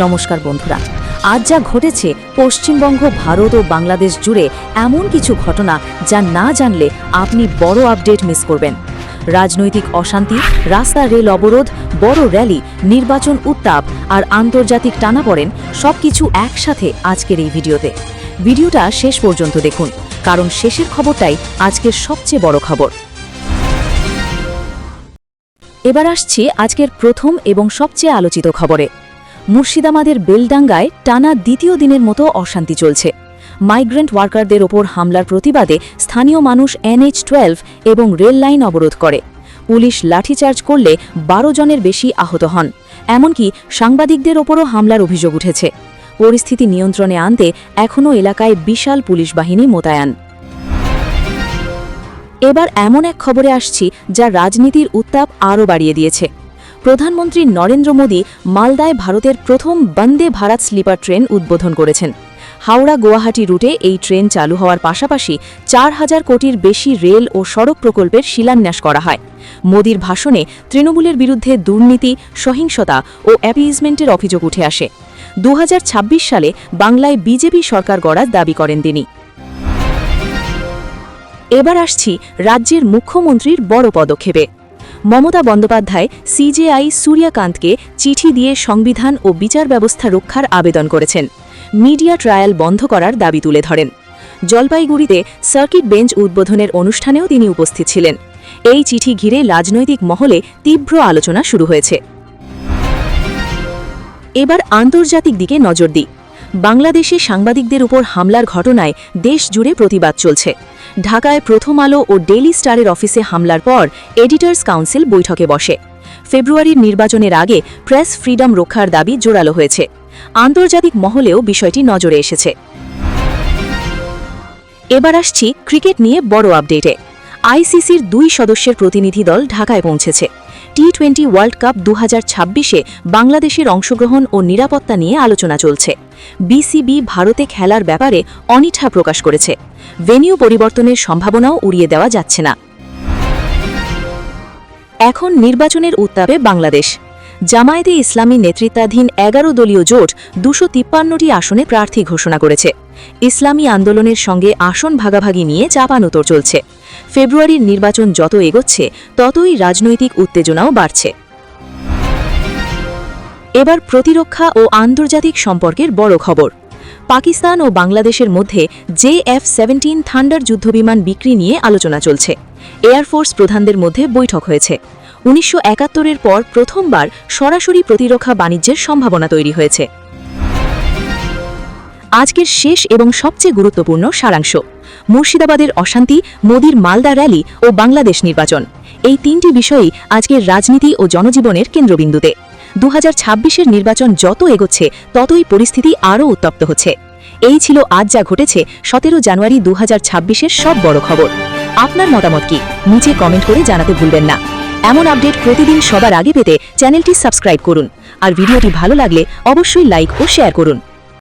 নমস্কার বন্ধুরা। আজ যা ঘটেছে, পশ্চিমবঙ্গ, ভারত ও বাংলাদেশ জুড়ে এমন কিছু ঘটনা যা না জানলে আপনি বড় আপডেট মিস করবেন। রাজনৈতিক অশান্তি, রাস্তা রেল অবরোধ, বড় র্যালি, নির্বাচন উত্তাপ আর আন্তর্জাতিক টানাপড়েন সবকিছু একসাথে আজকের এই ভিডিওতে। ভিডিওটা শেষ পর্যন্ত দেখুন, কারণ শেষের খবরটাই আজকের সবচেয়ে বড় খবর। এবার আসছি আজকের প্রথম এবং সবচেয়ে আলোচিত খবরে। মুর্শিদাবাদের বেলডাঙ্গায় টানা দ্বিতীয় দিনের মতো অশান্তি চলছে। মাইগ্রেন্ট ওয়ার্কারদের ওপর হামলার প্রতিবাদে স্থানীয় মানুষ এনএইচ টুয়েলভ এবং রেল লাইন অবরোধ করে। পুলিশ লাঠিচার্জ করলে বারো জনের বেশি আহত হন। এমনকি সাংবাদিকদের ওপরও হামলার অভিযোগ উঠেছে। পরিস্থিতি নিয়ন্ত্রণে আনতে এখনও এলাকায় বিশাল পুলিশ বাহিনী মোতায়েন। এবার এমন এক খবরে আসছি যা রাজনীতির উত্তাপ আরও বাড়িয়ে দিয়েছে। প্রধানমন্ত্রী নরেন্দ্র মোদী মালদায় ভারতের প্রথম বন্দে ভারত স্লিপার ট্রেন উদ্বোধন করেছেন। হাওড়া গুয়াহাটি রুটে এই ট্রেন চালু হওয়ার পাশাপাশি চার হাজার কোটির বেশি রেল ও সড়ক প্রকল্পের শিলান্যাস করা হয়। মোদীর ভাষণে তৃণমূলের বিরুদ্ধে দুর্নীতি, সহিংসতা ও অ্যাপিজমেন্টের অভিযোগ উঠে আসে। দু হাজার ছাব্বিশ সালে বাংলায় বিজেপি সরকার গড়ার দাবি করেন তিনি। এবার আসছি রাজ্যের মুখ্যমন্ত্রীর বড় পদক্ষেপে। মমতা বন্দ্যোপাধ্যায় সিজেআই সূর্যকান্তকে চিঠি দিয়ে সংবিধান ও বিচার ব্যবস্থা রক্ষার আবেদন করেছেন। মিডিয়া ট্রায়াল বন্ধ করার দাবি তুলে ধরেন। জলপাইগুড়িতে সার্কিট বেঞ্চ উদ্বোধনের অনুষ্ঠানেও তিনি উপস্থিত ছিলেন। এই চিঠি ঘিরে রাজনৈতিক মহলে তীব্র আলোচনা শুরু হয়েছে। এবার আন্তর্জাতিক দিকে নজর দিই। বাংলাদেশে সাংবাদিকদের উপর হামলার ঘটনায় দেশ জুড়ে প্রতিবাদ চলছে। ঢাকায় প্রথম আলো ও ডেইলি স্টারের অফিসে হামলার পর এডিটার্স কাউন্সিল বৈঠকে বসে। ফেব্রুয়ারির নির্বাচনের আগে প্রেস ফ্রিডম রক্ষার দাবি জোরালো হয়েছে। আন্তর্জাতিক মহলেও বিষয়টি নজরে এসেছে। এবার আসছি ক্রিকেট নিয়ে বড় আপডেটে। আইসিসির দুই সদস্যের প্রতিনিধি দল ঢাকায় পৌঁছেছে। টি টোয়েন্টি ওয়ার্ল্ড কাপ দু হাজার বাংলাদেশের অংশগ্রহণ ও নিরাপত্তা নিয়ে আলোচনা চলছে। বিসিবি ভারতে খেলার ব্যাপারে অনিঠা প্রকাশ করেছে। ভেনিউ পরিবর্তনের সম্ভাবনাও উড়িয়ে দেওয়া যাচ্ছে না। এখন নির্বাচনের উত্তাপে বাংলাদেশ। জামায়াতে ইসলামী নেতৃত্বাধীন এগারো দলীয় জোট দুশো তিপ্পান্নটি আসনে প্রার্থী ঘোষণা করেছে। ইসলামী আন্দোলনের সঙ্গে আসন ভাগাভাগি নিয়ে চাপানুতর চলছে। ফেব্রুয়ারির নির্বাচন যত এগোচ্ছে, ততই রাজনৈতিক উত্তেজনাও বাড়ছে। এবার প্রতিরক্ষা ও আন্তর্জাতিক সম্পর্কের বড় খবর। পাকিস্তান ও বাংলাদেশের মধ্যে জে এফ সেভেন্টিন থান্ডার যুদ্ধবিমান বিক্রি নিয়ে আলোচনা চলছে। এয়ারফোর্স প্রধানদের মধ্যে বৈঠক হয়েছে। উনিশশো একাত্তরের পর প্রথমবার সরাসরি প্রতিরক্ষা বাণিজ্যের সম্ভাবনা তৈরি হয়েছে। আজকের শেষ এবং সবচেয়ে গুরুত্বপূর্ণ সারাংশ। মুর্শিদাবাদের অশান্তি, মোদির মালদা র্যালি ও বাংলাদেশ নির্বাচন। এই তিনটি বিষয়ই আজকের রাজনীতি ও জনজীবনের কেন্দ্রবিন্দুতে। দু হাজার নির্বাচন যত এগোচ্ছে, ততই পরিস্থিতি আরও উত্তপ্ত হচ্ছে। এই ছিল আজ যা ঘটেছে সতেরো জানুয়ারি দু হাজার সব বড় খবর। আপনার মতামত কি? নিচে কমেন্ট করে জানাতে ভুলবেন না। এমন আপডেট প্রতিদিন সবার আগে পেতে চ্যানেলটি সাবস্ক্রাইব করুন। আর ভিডিওটি ভালো লাগলে অবশ্যই লাইক ও শেয়ার করুন।